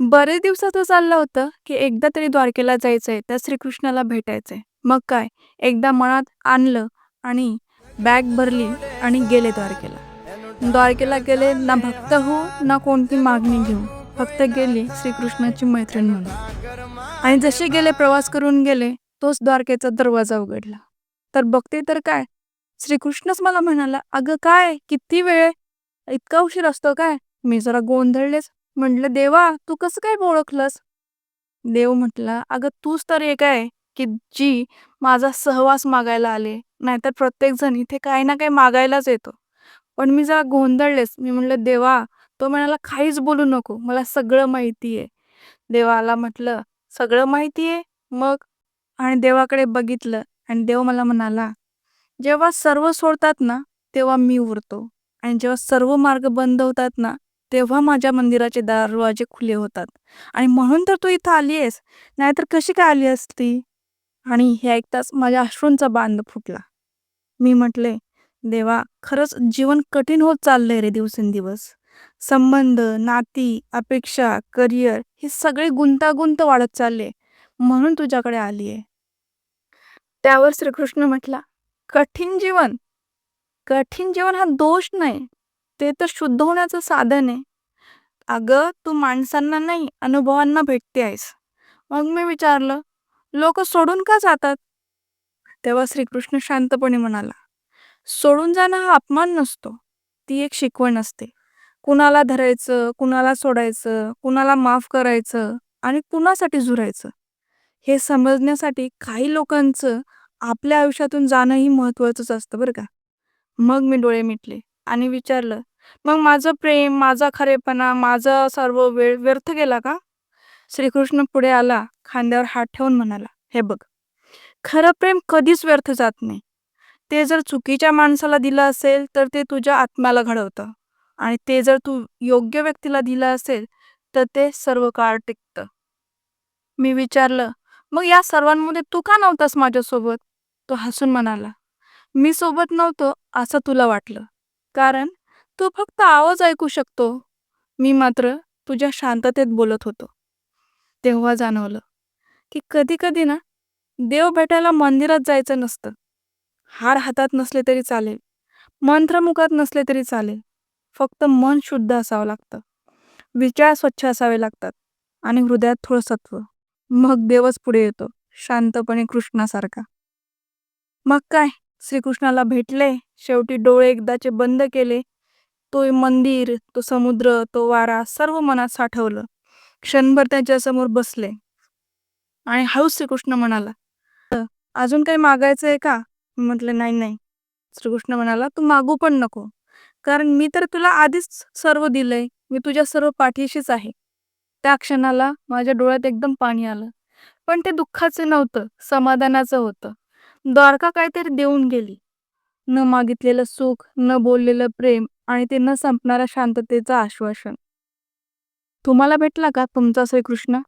बरेच दिवसाचं चाललं होतं, की एकदा तरी द्वारकेला जायचंय, त्या श्रीकृष्णाला भेटायचंय. मग काय, एकदा मनात आणलं आणि बॅग भरली आणि गेले द्वारकेला. द्वारकेला गेले ना भक्त हो ना कोणती मागणी घेऊ, फक्त गेली श्रीकृष्णाची मैत्रीण म्हणून. आणि जसे गेले प्रवास करून गेले, तोच द्वारकेचा दरवाजा उघडला. तर बघते तर काय, श्रीकृष्णच मला म्हणाला, अगं काय, किती वेळ, इतका उशीर असतो काय? मी जरा गोंधळलेच. म्हटलं देवा तू कसं काय ओळखलंस? देव म्हटला अगं तूच तर एक आहे की जी माझा सहवास मागायला आले नाहीतर प्रत्येकजण इथे काही ना काही मागायलाच येतो. पण मी जरा गोंधळलेच. मी म्हटलं देवा तो म्हणाला काहीच बोलू नको मला सगळं माहितीये देवाला म्हटलं सगळं माहितीये मग? आणि देवाकडे बघितलं आणि देव मला म्हणाला जेव्हा सर्व सोडतात ना तेव्हा मी उरतो. आणि जेव्हा सर्व मार्ग बंद होतात ना तेव्हा माझ्या मंदिराचे दरवाजे खुले होतात. आणि म्हणून तर तू इथं आली आहेस. नाहीतर कशी काय आली असती? आणि हे ऐकताच माझ्या अश्रूंचा बांध फुटला. मी म्हटले देवा खरंच जीवन कठीण होत चाललंय रे दिवसेंदिवस. संबंध नाती अपेक्षा करिअर हे सगळे गुंतागुंत वाढत चालले. म्हणून तुझ्याकडे आली आहे. त्यावर श्रीकृष्ण म्हटला कठीण जीवन. कठीण जीवन हा दोष नाही. ते तर शुद्ध होण्याचं साधन आहे. अगं तू माणसांना नाही अनुभवांना भेटते आहेस. मग मी विचारलं लोक सोडून का जातात? तेव्हा श्रीकृष्ण शांतपणे म्हणाला सोडून जाणं हा अपमान नसतो. ती एक शिकवण असते. कुणाला धरायचं कुणाला सोडायचं कुणाला माफ करायचं आणि कुणासाठी झुरायचं. हे समजण्यासाठी काही लोकांचं आपल्या आयुष्यातून जाणंही महत्त्वाचंच असतं बरं का. मग मी डोळे मिटले. आणि विचारलं मग माझं प्रेम माझा खरेपणा माझा सर्व वेळ व्यर्थ गेला का? श्रीकृष्ण पुढे आला खांद्यावर हात ठेवून म्हणाला हे बघ खरं प्रेम कधीच व्यर्थ जात नाही. ते जर चुकीच्या माणसाला दिलं असेल तर ते तुझ्या आत्म्याला घडवतं. आणि ते जर तू योग्य व्यक्तीला दिलं असेल तर ते सर्व काळ टिकतं. मी विचारलं मग या सर्वांमध्ये तू का नव्हतास माझ्यासोबत? तो हसून म्हणाला मी सोबत नव्हतो असं तुला वाटलं. कारण तू फक्त आवाज ऐकू शकतो. मी मात्र तुझ्या शांततेत बोलत होतो. तेव्हा जाणवलं की कधी कधी ना देव भेटायला मंदिरात जायचं नसतं. हार हातात नसले तरी चालेल. मंत्रमुखात नसले तरी चालेल. फक्त मन शुद्ध असावं लागतं. विचार स्वच्छ असावे लागतात. आणि हृदयात थोडं सत्व. मग देवच पुढे येतो. शांतपणे कृष्णासारखा. मग काय? श्रीकृष्णाला भेटले. शेवटी डोळे एकदाचे बंद केले. तो मंदिर तो समुद्र तो वारा सर्व मनात साठवलं. क्षणभर त्याच्यासमोर बसले. आणि हळूच श्रीकृष्ण म्हणाला अजून काही मागायचं आहे का म्हटलं नाही नाही. श्रीकृष्ण म्हणाला तू मागू पण नको. कारण मी तर तुला आधीच सर्व दिलंय. मी तुझ्या सर्व पाठीशीच आहे. त्या क्षणाला माझ्या डोळ्यात एकदम पाणी आलं. पण ते दुःखाचं नव्हतं समाधानाचं होतं. द्वारका काहीतरी देऊन गेली. न मागितलेलं सुख न बोललेलं प्रेम आणि ते न संपणाऱ्या शांततेचं आश्वासन. तुम्हाला भेटला का तुमचा श्रीकृष्ण?